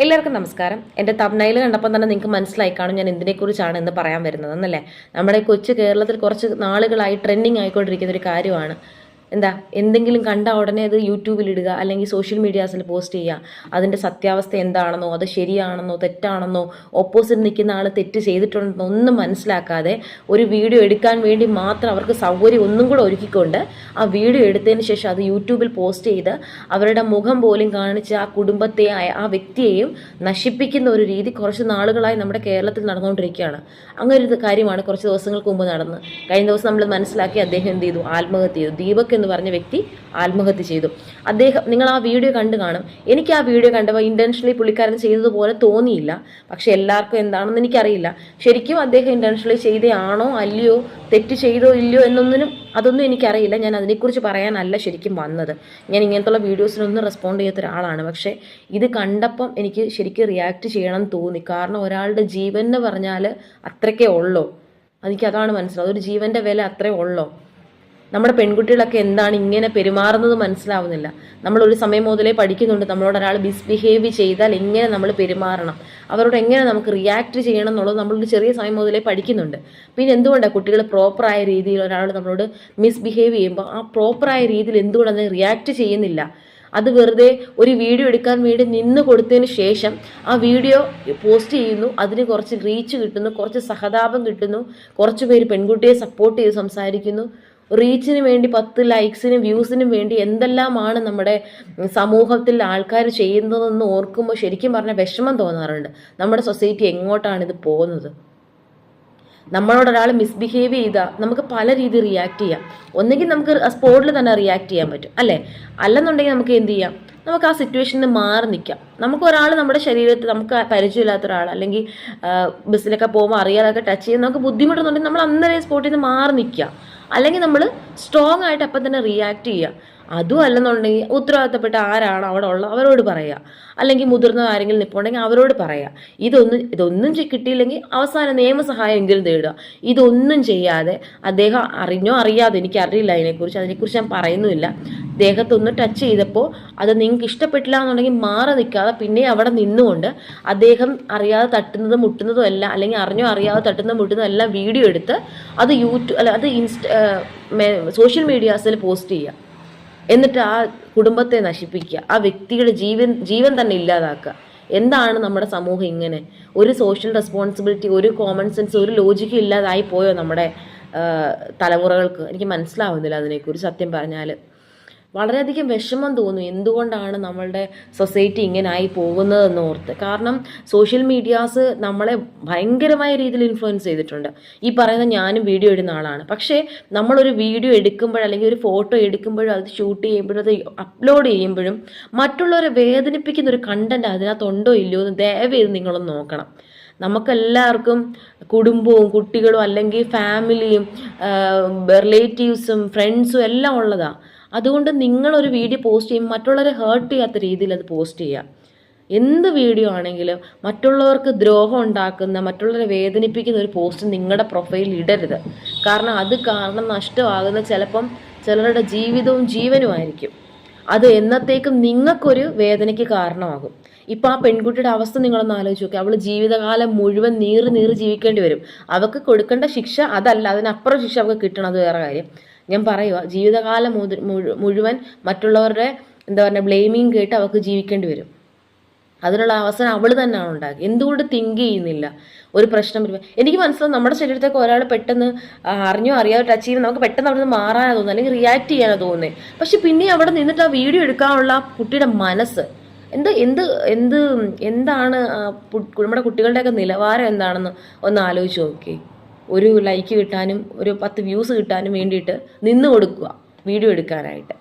എല്ലാവർക്കും നമസ്കാരം. എന്റെ തബ്നയിൽ കണ്ടപ്പോൾ തന്നെ നിങ്ങൾക്ക് മനസ്സിലായി കാണും ഞാൻ എന്തിനെക്കുറിച്ചാണ് എന്ന് പറയാൻ വരുന്നത് എന്നല്ലേ? നമ്മുടെ കൊച്ചു കേരളത്തിൽ കുറച്ച് നാളുകളായി ട്രെൻഡിങ് ആയിക്കൊണ്ടിരിക്കുന്ന ഒരു കാര്യമാണ്. എന്താ എന്തെങ്കിലും കണ്ട ഉടനെ അത് യൂട്യൂബിൽ ഇടുക അല്ലെങ്കിൽ സോഷ്യൽ മീഡിയാസിൽ പോസ്റ്റ് ചെയ്യുക. അതിന്റെ സത്യാവസ്ഥ എന്താണെന്നോ അത് ശരിയാണെന്നോ തെറ്റാണെന്നോ ഓപ്പോസിറ്റ് നിൽക്കുന്ന ആൾ തെറ്റ് ചെയ്തിട്ടുണ്ടെന്നോ ഒന്നും മനസ്സിലാക്കാതെ ഒരു വീഡിയോ എടുക്കാൻ വേണ്ടി മാത്രം അവർക്ക് സൗകര്യം ഒന്നും കൂടെ ഒരുക്കിക്കൊണ്ട് ആ വീഡിയോ എടുത്തതിന് ശേഷം അത് യൂട്യൂബിൽ പോസ്റ്റ് ചെയ്ത് അവരുടെ മുഖം പോലും കാണിച്ച് ആ കുടുംബത്തെ ആ- വ്യക്തിയെയും നശിപ്പിക്കുന്ന ഒരു രീതി കുറച്ച് നാളുകളായി നമ്മുടെ കേരളത്തിൽ നടന്നുകൊണ്ടിരിക്കുകയാണ്. അങ്ങനെ ഒരു കാര്യമാണ് കുറച്ച് ദിവസങ്ങൾക്ക് മുമ്പ് നടന്ന് കഴിഞ്ഞ ദിവസം നമ്മൾ മനസ്സിലാക്കി അദ്ദേഹം എന്ത് ചെയ്തു? ആത്മഹത്യ ചെയ്തു. ദീപക് എന്ന് പറഞ്ഞ വ്യക്തി ആത്മഹത്യ ചെയ്തു. അദ്ദേഹം നിങ്ങൾ ആ വീഡിയോ കണ്ടു കാണും. എനിക്ക് ആ വീഡിയോ കണ്ടപ്പോൾ ഇന്റൻഷനലി പുള്ളിക്കാരൻ ചെയ്തതുപോലെ തോന്നിയില്ല. പക്ഷെ എല്ലാവർക്കും എന്താണെന്ന് എനിക്കറിയില്ല. ശരിക്കും അദ്ദേഹം ഇന്റൻഷനലി ചെയ്തയാണോ അല്ലയോ തെറ്റ് ചെയ്തോ ഇല്ലയോ എന്നൊന്നിനും അതൊന്നും എനിക്കറിയില്ല. ഞാൻ അതിനെക്കുറിച്ച് പറയാനല്ല ശരിക്കും വന്നത്. ഞാൻ ഇങ്ങനത്തുള്ള വീഡിയോസിനൊന്നും റെസ്പോണ്ട് ചെയ്യാത്ത ഒരാളാണ്. പക്ഷേ ഇത് കണ്ടപ്പം എനിക്ക് ശരിക്കും റിയാക്ട് ചെയ്യണം തോന്നി. കാരണം ഒരാളുടെ ജീവൻ എന്ന് പറഞ്ഞാൽ അത്രയ്ക്കേ ഉള്ളൂ. എനിക്കതാണ് മനസ്സിലാവും ഒരു ജീവന്റെ വില അത്രേ ഉള്ളൂ. നമ്മുടെ പെൺകുട്ടികളൊക്കെ എന്താണ് ഇങ്ങനെ പെരുമാറുന്നത് മനസ്സിലാവുന്നില്ല. നമ്മൾ ഒരു സമയം മുതലേ പഠിക്കുന്നുണ്ട്. നമ്മളോട് ഒരാൾ മിസ്ബിഹേവ് ചെയ്താൽ എങ്ങനെ നമ്മൾ പെരുമാറണം? അവരോട് എങ്ങനെ നമുക്ക് റിയാക്ട് ചെയ്യണം എന്നുള്ളത് നമ്മളൊരു ചെറിയ സമയം മുതലേ പഠിക്കുന്നുണ്ട്. പിന്നെ എന്തുകൊണ്ടാണ് കുട്ടികൾ പ്രോപ്പറായ രീതിയിൽ ഒരാൾ നമ്മളോട് മിസ്ബിഹേവ് ചെയ്യുമ്പോൾ ആ പ്രോപ്പറായ രീതിയിൽ എന്തുകൊണ്ടാണ് റിയാക്ട് ചെയ്യുന്നില്ല? അത് വെറുതെ ഒരു വീഡിയോ എടുക്കാൻ വേണ്ടി നിന്ന് കൊടുത്തതിന് ശേഷം ആ വീഡിയോ പോസ്റ്റ് ചെയ്യുന്നു. അതിന് കുറച്ച് റീച്ച് കിട്ടുന്നു. കുറച്ച് സഹതാപം കിട്ടുന്നു. കുറച്ച് പേര് പെൺകുട്ടിയെ സപ്പോർട്ട് ചെയ്ത് സംസാരിക്കുന്നു. റീച്ചിന് വേണ്ടി പത്ത് ലൈക്സിനും വ്യൂസിനും വേണ്ടി എന്തെല്ലാമാണ് നമ്മുടെ സമൂഹത്തിൽ ആൾക്കാർ ചെയ്യുന്നതെന്ന് ഓർക്കുമ്പോൾ ശരിക്കും പറഞ്ഞാൽ വിഷമം തോന്നാറുണ്ട്. നമ്മുടെ സൊസൈറ്റി എങ്ങോട്ടാണ് ഇത് പോകുന്നത്? നമ്മളോട് ഒരാൾ മിസ്ബിഹേവ് ചെയ്താൽ നമുക്ക് പല രീതിയിൽ റിയാക്ട് ചെയ്യാം. ഒന്നെങ്കിൽ നമുക്ക് സ്പോട്ടിൽ തന്നെ റിയാക്ട് ചെയ്യാൻ പറ്റും അല്ലേ? അല്ലെന്നുണ്ടെങ്കിൽ നമുക്ക് എന്ത് ചെയ്യാം? നമുക്ക് ആ സിറ്റുവേഷനിൽ മാറി നിൽക്കാം നമുക്ക് ഒരാൾ നമ്മുടെ ശരീരത്തിൽ നമുക്ക് പരിചയമില്ലാത്ത ഒരാൾ അല്ലെങ്കിൽ ബസ്സിലൊക്കെ പോകുമ്പോൾ അറിയാതൊക്കെ ടച്ച് ചെയ്യാൻ നമുക്ക് ബുദ്ധിമുട്ടുന്നുണ്ടെങ്കിൽ നമ്മൾ അന്നേരം സ്പോട്ടിൽ നിന്ന് മാറി നിൽക്കുക അല്ലെങ്കിൽ നമ്മൾ സ്ട്രോങ് ആയിട്ട് അപ്പം തന്നെ റിയാക്ട് ചെയ്യുക അതും അല്ലെന്നുണ്ടെങ്കിൽ ഉത്തരവാദിത്തപ്പെട്ട ആരാണ് അവിടെ ഉള്ളത് അവരോട് പറയുക. അല്ലെങ്കിൽ മുതിർന്ന ആരെങ്കിലും നിൽപ്പുണ്ടെങ്കിൽ അവരോട് പറയുക. ഇതൊന്നും ഇതൊന്നും കിട്ടിയില്ലെങ്കിൽ അവസാന നിയമസഹായം എങ്കിലും തേടുക. ഇതൊന്നും ചെയ്യാതെ അദ്ദേഹം അറിഞ്ഞോ അറിയാതെ എനിക്ക് അറിയില്ല അതിനെക്കുറിച്ച് അതിനെക്കുറിച്ച് ഞാൻ പറയുന്നുമില്ല. ദേഹത്തൊന്ന് ടച്ച് ചെയ്തപ്പോൾ അത് നിങ്ങൾക്ക് ഇഷ്ടപ്പെട്ടില്ല എന്നുണ്ടെങ്കിൽ മാറി നിൽക്കാതെ പിന്നെ അവിടെ നിന്നുകൊണ്ട് അദ്ദേഹം അറിയാതെ തട്ടുന്നതും മുട്ടുന്നതും എല്ലാം അല്ലെങ്കിൽ അറിഞ്ഞോ അറിയാതെ തട്ടുന്നതും മുട്ടുന്നതും എല്ലാം വീഡിയോ എടുത്ത് അത് യൂട്യൂബ് അല്ല അത് ഇൻസ്റ്റ സോഷ്യൽ മീഡിയാസിൽ പോസ്റ്റ് ചെയ്യുക. എന്നിട്ട് ആ കുടുംബത്തെ നശിപ്പിക്കുക. ആ വ്യക്തിയുടെ ജീവൻ ജീവൻ തന്നെ ഇല്ലാതാക്കുക. എന്താണ് നമ്മുടെ സമൂഹം ഇങ്ങനെ? ഒരു സോഷ്യൽ റെസ്പോൺസിബിലിറ്റി ഒരു കോമൺ സെൻസ് ഒരു ലോജിക്കും ഇല്ലാതായി പോയോ നമ്മുടെ തലമുറകൾക്ക്? എനിക്ക് മനസ്സിലാവുന്നില്ല അതിനെക്കുറിച്ച് സത്യം പറഞ്ഞാൽ വളരെയധികം വിഷമം തോന്നും എന്തുകൊണ്ടാണ് നമ്മളുടെ സൊസൈറ്റി ഇങ്ങനെ ആയി പോകുന്നതെന്ന് ഓർത്ത്. കാരണം സോഷ്യൽ മീഡിയാസ് നമ്മളെ ഭയങ്കരമായ രീതിയിൽ ഇൻഫ്ലുവൻസ് ചെയ്തിട്ടുണ്ട്. ഈ പറയുന്ന ഞാനും വീഡിയോ ഇടുന്ന ആളാണ്. പക്ഷേ നമ്മളൊരു വീഡിയോ എടുക്കുമ്പോൾ അല്ലെങ്കിൽ ഒരു ഫോട്ടോ എടുക്കുമ്പോഴും അത് ഷൂട്ട് ചെയ്യുമ്പോഴും അത് അപ്ലോഡ് ചെയ്യുമ്പോഴും മറ്റുള്ളവരെ വേദനിപ്പിക്കുന്ന ഒരു കണ്ടന്റ് അതിനകത്തുണ്ടോ ഇല്ലയോ എന്ന് ദയവേത് നിങ്ങളൊന്ന് നോക്കണം. നമുക്കെല്ലാവർക്കും കുടുംബവും കുട്ടികളും അല്ലെങ്കിൽ ഫാമിലിയും റിലേറ്റീവ്സും ഫ്രണ്ട്സും എല്ലാം ഉള്ളതാണ് അതുകൊണ്ട് നിങ്ങളൊരു വീഡിയോ പോസ്റ്റ് ചെയ്യുമ്പോൾ മറ്റുള്ളവരെ ഹേർട്ട് ചെയ്യാത്ത രീതിയിൽ അത് പോസ്റ്റ് ചെയ്യുക. എന്ത് വീഡിയോ ആണെങ്കിലും മറ്റുള്ളവർക്ക് ദ്രോഹം ഉണ്ടാക്കുന്ന മറ്റുള്ളവരെ വേദനിപ്പിക്കുന്ന ഒരു പോസ്റ്റ് നിങ്ങളുടെ പ്രൊഫൈലിൽ ഇടരുത്. കാരണം അത് കാരണം നഷ്ടമാകുന്ന ചിലപ്പം ചിലരുടെ ജീവിതവും ജീവനുമായിരിക്കും അത് എന്നത്തേക്കും നിങ്ങൾക്കൊരു വേദനയ്ക്ക് കാരണമാകും. ഇപ്പം ആ പെൺകുട്ടിയുടെ അവസ്ഥ നിങ്ങളൊന്ന് ആലോചിച്ച് നോക്കുക അവൾ ജീവിതകാലം മുഴുവൻ നീറി നീറി ജീവിക്കേണ്ടി വരും. അവൾക്ക് കൊടുക്കേണ്ട ശിക്ഷ അതല്ല അതിനപ്പുറം ശിക്ഷ അവൾക്ക് കിട്ടണം അത് വേറെ കാര്യം. ഞാൻ പറയുക ജീവിതകാലം മുഴുവൻ മറ്റുള്ളവരുടെ എന്താ പറയുക ബ്ലെയിമിങ് കേട്ട് അവൾക്ക് ജീവിക്കേണ്ടി വരും. അതിനുള്ള അവസരം അവൾ തന്നെയാണ് ഉണ്ടാക്കി എന്തുകൊണ്ട് തിങ്ക് ചെയ്യുന്നില്ല? ഒരു പ്രശ്നം വരുമ്പോൾ എനിക്ക് മനസ്സിലാവും നമ്മുടെ ശരീരത്തൊക്കെ ഒരാൾ പെട്ടെന്ന് അറിഞ്ഞോ അറിയാതെ ടച്ച് ചെയ്യുമ്പോൾ നമുക്ക് പെട്ടെന്ന് അവിടെ നിന്ന് മാറാനാണ് തോന്നുന്നത് അല്ലെങ്കിൽ റിയാക്ട് ചെയ്യാനാണ് തോന്നുന്നത് പക്ഷെ പിന്നെ അവിടെ നിന്നിട്ട് ആ വീഡിയോ എടുക്കാനുള്ള ആ കുട്ടിയുടെ മനസ്സ് എന്ത് എന്ത് എന്ത് എന്താണ് നമ്മുടെ കുട്ടികളുടെയൊക്കെ നിലവാരം എന്താണെന്ന് ഒന്ന് ആലോചിച്ച് നോക്കി ഒരു ലൈക്ക് കിട്ടാനും ഒരു പത്ത് വ്യൂസ് കിട്ടാനും വേണ്ടിയിട്ട് നിന്ന് കൊടുക്കുക വീഡിയോ എടുക്കാനായിട്ട്.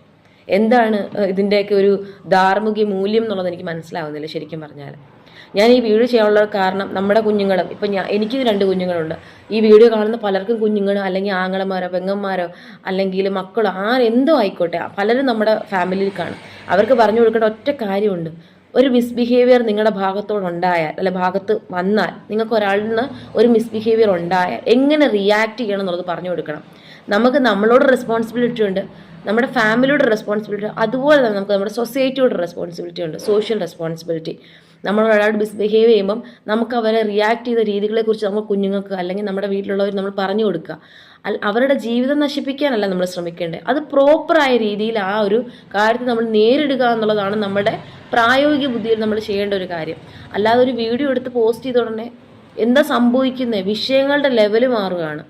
എന്താണ് ഇതിന്റെയൊക്കെ ഒരു ധാർമ്മിക മൂല്യം എന്നുള്ളത് എനിക്ക് മനസ്സിലാവുന്നില്ല ശരിക്കും പറഞ്ഞാൽ ഞാൻ ഈ വീഡിയോ ചെയ്യാനുള്ള കാരണം നമ്മുടെ കുഞ്ഞുങ്ങളും ഇപ്പം ഞാൻ എനിക്ക് രണ്ട് കുഞ്ഞുങ്ങളുണ്ട്. ഈ വീഡിയോ കാണുന്ന പലർക്കും കുഞ്ഞുങ്ങളോ അല്ലെങ്കിൽ ആങ്ങളമാരോ പെങ്ങന്മാരോ അല്ലെങ്കിൽ മക്കളോ ആരെന്തോ ആയിക്കോട്ടെ പലരും നമ്മുടെ ഫാമിലിയിൽ കാണും. അവർക്ക് പറഞ്ഞു കൊടുക്കേണ്ട ഒറ്റ കാര്യമുണ്ട്. ഒരു മിസ്ബിഹേവിയർ നിങ്ങളുടെ ഭാഗത്തോടുണ്ടായാൽ അല്ലെ ഭാഗത്ത് വന്നാൽ നിങ്ങൾക്ക് ഒരാളിൽ നിന്ന് ഒരു മിസ്ബിഹേവിയർ ഉണ്ടായാൽ എങ്ങനെ റിയാക്ട് ചെയ്യണം എന്നുള്ളത് പറഞ്ഞു കൊടുക്കണം. നമുക്ക് നമ്മളോട് റെസ്പോൺസിബിലിറ്റി ഉണ്ട് നമ്മുടെ ഫാമിലിയുടെ റെസ്പോൺസിബിലിറ്റി അതുപോലെ തന്നെ നമുക്ക് നമ്മുടെ സൊസൈറ്റിയുടെ റെസ്പോൺസിബിലിറ്റി ഉണ്ട് സോഷ്യൽ റെസ്പോൺസിബിലിറ്റി നമ്മൾ ഒരാൾ മിസ്ബിഹേവ് ചെയ്യുമ്പം നമുക്ക് അവരെ റിയാക്ട് ചെയ്ത രീതികളെക്കുറിച്ച് നമ്മൾ കുഞ്ഞുങ്ങൾക്ക് അല്ലെങ്കിൽ നമ്മുടെ വീട്ടിലുള്ളവർ നമ്മൾ പറഞ്ഞു കൊടുക്കുക. അവരുടെ ജീവിതം നശിപ്പിക്കാനല്ല നമ്മൾ ശ്രമിക്കേണ്ടത്. അത് പ്രോപ്പറായ രീതിയിൽ ആ ഒരു കാര്യത്തെ നമ്മൾ നേരിടുക എന്നുള്ളതാണ് നമ്മുടെ പ്രായോഗിക ബുദ്ധിയിൽ നമ്മൾ ചെയ്യേണ്ട ഒരു കാര്യം. അല്ലാതെ ഒരു വീഡിയോ എടുത്ത് പോസ്റ്റ് ചെയ്ത ഉടനെ എന്താ സംഭവിക്കുന്നത് വിഷയങ്ങളുടെ ലെവൽ മാറുകയാണ്.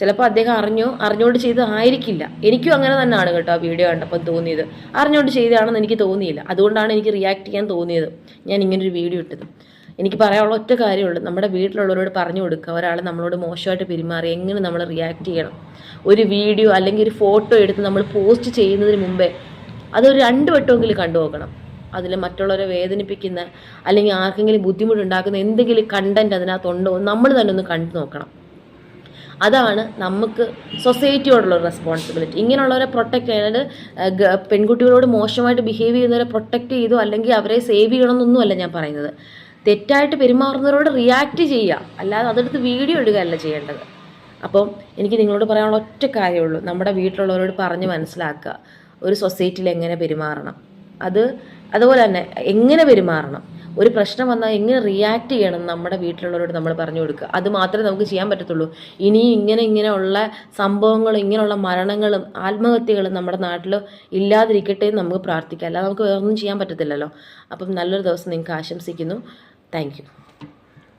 ചിലപ്പോൾ അദ്ദേഹം അറിഞ്ഞോ അറിഞ്ഞുകൊണ്ട് ചെയ്തതായിരിക്കില്ല എനിക്കും അങ്ങനെ തന്നെയാണ് കേട്ടോ ആ വീഡിയോ കണ്ടപ്പോൾ തോന്നിയത്. അറിഞ്ഞുകൊണ്ട് ചെയ്തതാണെന്ന് എനിക്ക് തോന്നിയില്ല. അതുകൊണ്ടാണ് എനിക്ക് റിയാക്ട് ചെയ്യാൻ തോന്നിയത്. ഞാൻ ഇങ്ങനൊരു വീഡിയോ ഇട്ടത്. എനിക്ക് പറയാനുള്ള ഒറ്റ കാര്യമുള്ളൂ. നമ്മുടെ വീട്ടിലുള്ളവരോട് പറഞ്ഞു കൊടുക്കുക. ഒരാൾ നമ്മളോട് മോശമായിട്ട് പെരുമാറി എങ്ങനെ നമ്മൾ റിയാക്ട് ചെയ്യണം? ഒരു വീഡിയോ അല്ലെങ്കിൽ ഒരു ഫോട്ടോ എടുത്ത് നമ്മൾ പോസ്റ്റ് ചെയ്യുന്നതിന് മുമ്പേ അതൊരു രണ്ട് വട്ടമെങ്കിലും കണ്ടു നോക്കണം. അതിൽ മറ്റുള്ളവരെ വേദനിപ്പിക്കുന്ന അല്ലെങ്കിൽ ആർക്കെങ്കിലും ബുദ്ധിമുട്ടുണ്ടാക്കുന്ന എന്തെങ്കിലും കണ്ടന്റ് അതിനകത്തുണ്ടോ നമ്മൾ തന്നെ ഒന്ന് കണ്ടു നോക്കണം. അതാണ് നമുക്ക് സൊസൈറ്റിയോടുള്ള റെസ്പോൺസിബിലിറ്റി ഇങ്ങനെയുള്ളവരെ പ്രൊട്ടക്റ്റ് ഏഹ്, പെൺകുട്ടികളോട് മോശമായിട്ട് ബിഹേവ് ചെയ്യുന്നവരെ പ്രൊട്ടക്റ്റ് ചെയ്തോ അല്ലെങ്കിൽ അവരെ സേവ് ചെയ്യണമെന്നൊന്നുമല്ല ഞാൻ പറയുന്നത്. തെറ്റായിട്ട് പെരുമാറുന്നവരോട് റിയാക്ട് ചെയ്യുക. അല്ലാതെ അതെടുത്ത് വീഡിയോ ഇടുകയല്ല ചെയ്യേണ്ടത്. അപ്പം എനിക്ക് നിങ്ങളോട് പറയാനുള്ള ഒറ്റ കാര്യമുള്ളൂ നമ്മുടെ വീട്ടിലുള്ളവരോട് പറഞ്ഞ് മനസ്സിലാക്കുക. ഒരു സൊസൈറ്റിയിൽ എങ്ങനെ പെരുമാറണം. അത് അതുപോലെ തന്നെ എങ്ങനെ പെരുമാറണം? ഒരു പ്രശ്നം വന്നാൽ എങ്ങനെ റിയാക്ട് ചെയ്യണം നമ്മുടെ വീട്ടിലുള്ളവരോട് നമ്മൾ പറഞ്ഞു കൊടുക്കുക? അത് മാത്രമേ നമുക്ക് ചെയ്യാൻ പറ്റത്തുള്ളൂ. ഇനിയും ഇങ്ങനെ ഇങ്ങനെയുള്ള സംഭവങ്ങളും ഇങ്ങനെയുള്ള മരണങ്ങളും ആത്മഹത്യകളും നമ്മുടെ നാട്ടിൽ ഇല്ലാതിരിക്കട്ടെ എന്ന് നമുക്ക് പ്രാർത്ഥിക്കാം. അല്ലാതെ നമുക്ക് വേറൊന്നും ചെയ്യാൻ പറ്റത്തില്ലല്ലോ. അപ്പം നല്ലൊരു ദിവസം നിങ്ങൾക്ക് ആശംസിക്കുന്നു. താങ്ക്